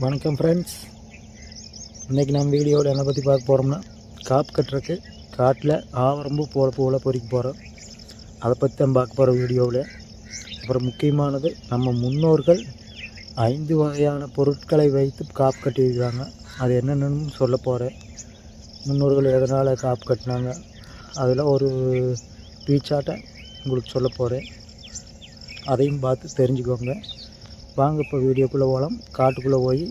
வணக்கம் ஃப்ரெண்ட்ஸ் இன்றைக்கி நம்ம வீடியோவில் என்ன பற்றி பார்க்க போகிறோம்னா காப்பு கட்டுறக்கு காட்டில் ஆவரம்பு போல போல பொறிக்க போகிறோம் அதை பற்றி தான் பார்க்க போகிற வீடியோவில். அப்புறம் முக்கியமானது நம்ம முன்னோர்கள் ஐந்து வகையான பொருட்களை வைத்து காப்பு கட்டியிருக்கிறாங்க அது என்னென்னு சொல்ல போகிறேன் முன்னோர்கள் எதனால் காப்பு கட்டினாங்க? அதில் ஒரு பீச்சாட்டை உங்களுக்கு சொல்ல போகிறேன் அதையும் பார்த்து தெரிஞ்சுக்கோங்க. வாங்க இப்போ வீடியோக்குள்ளே போகலாம் காட்டுக்குள்ளே போய்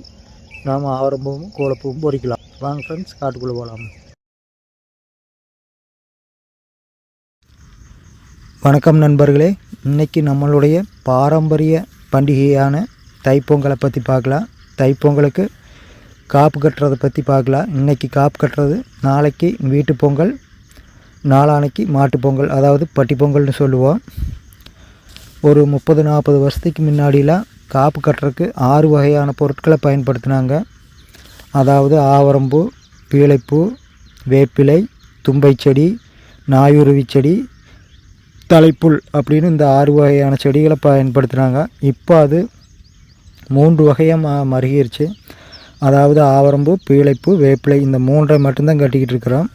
நாம் ஆரம்பமும் கோலப்பூவும் பொறிக்கலாம். வாங்க ஃப்ரெண்ட்ஸ் காட்டுக்குள்ளே போகலாம் வணக்கம் நண்பர்களே. இன்றைக்கி நம்மளுடைய பாரம்பரிய பண்டிகையான தைப்பொங்கலை பற்றி பார்க்கலாம். தைப்பொங்கலுக்கு காப்பு கட்டுறதை பற்றி பார்க்கலாம். இன்றைக்கி காப்பு கட்டுறது நாளைக்கு வீட்டு பொங்கல் நாளானைக்கு மாட்டுப்பொங்கல் அதாவது பட்டி பொங்கல்னு சொல்லுவோம். ஒரு முப்பது நாற்பது வருஷத்துக்கு முன்னாடிலாம் காப்பு கட்டுறதுக்கு ஆறு வகையான பொருட்களை பயன்படுத்தினாங்க. அதாவது ஆவரம்பூ பீளைப்பூ வேப்பிலை தும்பை செடி நாயுருவி செடி தலைப்புல் அப்படின்னு இந்த ஆறு வகையான செடிகளை பயன்படுத்தினாங்க. இப்போ அது மூன்று வகையாக ம மருகிருச்சு. அதாவது ஆவரம்பூ பீழைப்பூ வேப்பிலை இந்த மூன்றை மட்டும்தான் கட்டிக்கிட்டு இருக்கிறோம்.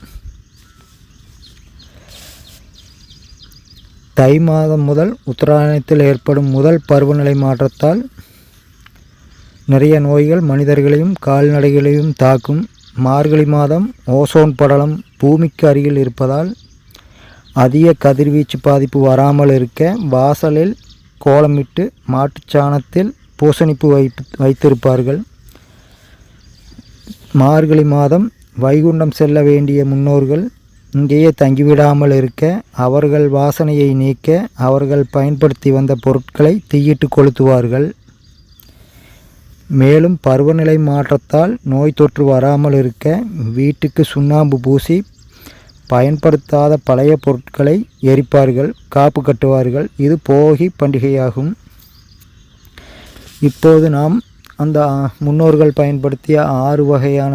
தை மாதம் முதல் உத்தராயணத்தில் ஏற்படும் முதல் பருவநிலை மாற்றத்தால் நிறைய நோய்கள் மனிதர்களையும் கால்நடைகளையும் தாக்கும். மார்கழி மாதம் ஓசோன் படலம் பூமிக்கு அருகில் இருப்பதால் அதிக கதிர்வீச்சு பாதிப்பு வராமல் இருக்க வாசலில் கோலமிட்டு மாட்டுச்சாணத்தில் பூசணிப்பு வைப்பு வைத்திருப்பார்கள். மார்கழி மாதம் வைகுண்டம் செல்ல வேண்டிய முன்னோர்கள் இங்கேயே தங்கிவிடாமல் இருக்க அவர்கள் வாசனையை நீக்க அவர்கள் பயன்படுத்தி வந்த பொருட்களை தீயிட்டு கொளுத்துவார்கள். மேலும் பருவநிலை மாற்றத்தால் நோய் தொற்று வராமல் இருக்க வீட்டுக்கு சுண்ணாம்பு பூசி பயன்படுத்தாத பழைய பொருட்களை எரிப்பார்கள் காப்பு கட்டுவார்கள். இது போகி பண்டிகையாகும். இப்போது நாம் அந்த முன்னோர்கள் பயன்படுத்திய ஆறு வகையான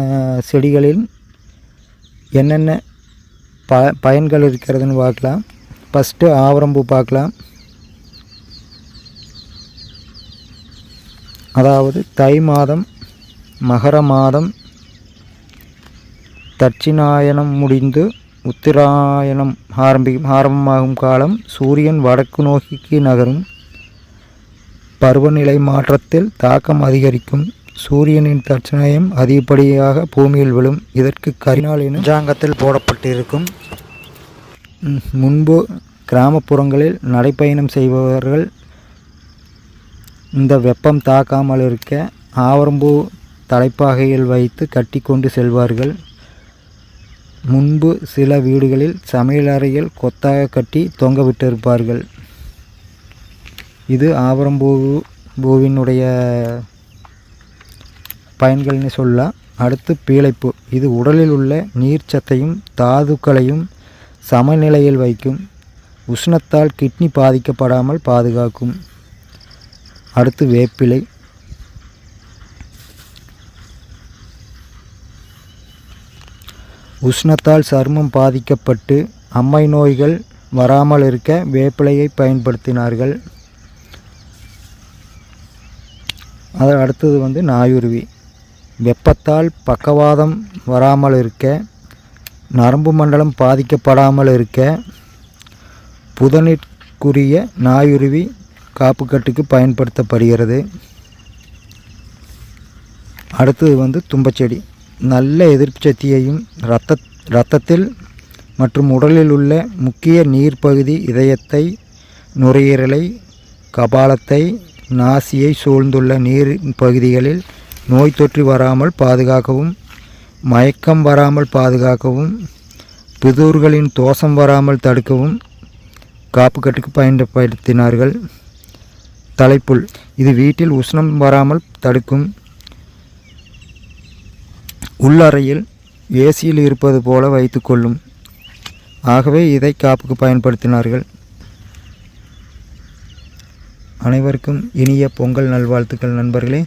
செடிகளில் என்னென்ன ப பயன்கள் இருக்கிறதுன்னு பார்க்கலாம். ஃபஸ்ட்டு ஆவரம்பூ பார்க்கலாம். அதாவது தை மாதம் மகர மாதம் தட்சிணாயனம் முடிந்து உத்திராயணம் ஆரம்பிக்கும் ஆரம்பமாகும் காலம் சூரியன் வடக்கு நோக்கிக்கு நகரும். பருவநிலை மாற்றத்தில் தாக்கம் அதிகரிக்கும். சூரியனின் தட்சணயம் அதிகப்படியாக பூமியில் விழும். இதற்கு கரிநாள் எனும் ஜாங்கத்தில் போடப்பட்டிருக்கும். முன்பு கிராமப்புறங்களில் நடைப்பயணம் செய்பவர்கள் இந்த வெப்பம் தாக்காமல் இருக்க ஆவரம்பூ தலைப்பாகையில் வைத்து கட்டி கொண்டு செல்வார்கள். முன்பு சில வீடுகளில் சமையலறையில் கொத்தாக கட்டி தொங்க விட்டிருப்பார்கள். இது ஆவரம்பூ பூவினுடைய பயன்கள்னு சொல்லலாம் அடுத்து பீழைப்பு. இது உடலில் உள்ள நீர்ச்சத்தையும் தாதுக்களையும் சமநிலையில் வைக்கும். உஷ்ணத்தால் கிட்னி பாதிக்கப்படாமல் பாதுகாக்கும். அடுத்து வேப்பிலை. உஷ்ணத்தால் சருமம் பாதிக்கப்பட்டு அம்மை நோய்கள் வராமல் இருக்க வேப்பிலையை பயன்படுத்தினார்கள். அதை அடுத்தது வந்து நாயுருவி. வெப்பத்தால் பக்கவாதம் வராமல் இருக்க நரம்பு மண்டலம் பாதிக்கப்படாமல் இருக்க புதனிற்குரிய நாயுருவி காப்புக்கட்டுக்கு பயன்படுத்தப்படுகிறது. அடுத்தது வந்து தும்பச்செடி. நல்ல எதிர்ப்பு சக்தியையும் இரத்த இரத்தத்தில் மற்றும் உடலில் உள்ள முக்கிய நீர் பகுதி இதயத்தை நுரையீரலை கபாலத்தை நாசியை சூழ்ந்துள்ள நீர் பகுதிகளில் நோய் தொற்று வராமல் பாதுகாக்கவும் மயக்கம் வராமல் பாதுகாக்கவும் பிதூர்களின் தோஷம் வராமல் தடுக்கவும் காப்பு கட்டுக்கு பயன்படுத்தினார்கள். தலைப்புல் இது வீட்டில் உஷ்ணம் வராமல் தடுக்கும். உள்ளறையில் ஏசியில் இருப்பது போல வைத்துக்கொள்ளும் ஆகவே இதை காப்புக்கு பயன்படுத்தினார்கள். அனைவருக்கும் இனிய பொங்கல் நல்வாழ்த்துக்கள் நண்பர்களே.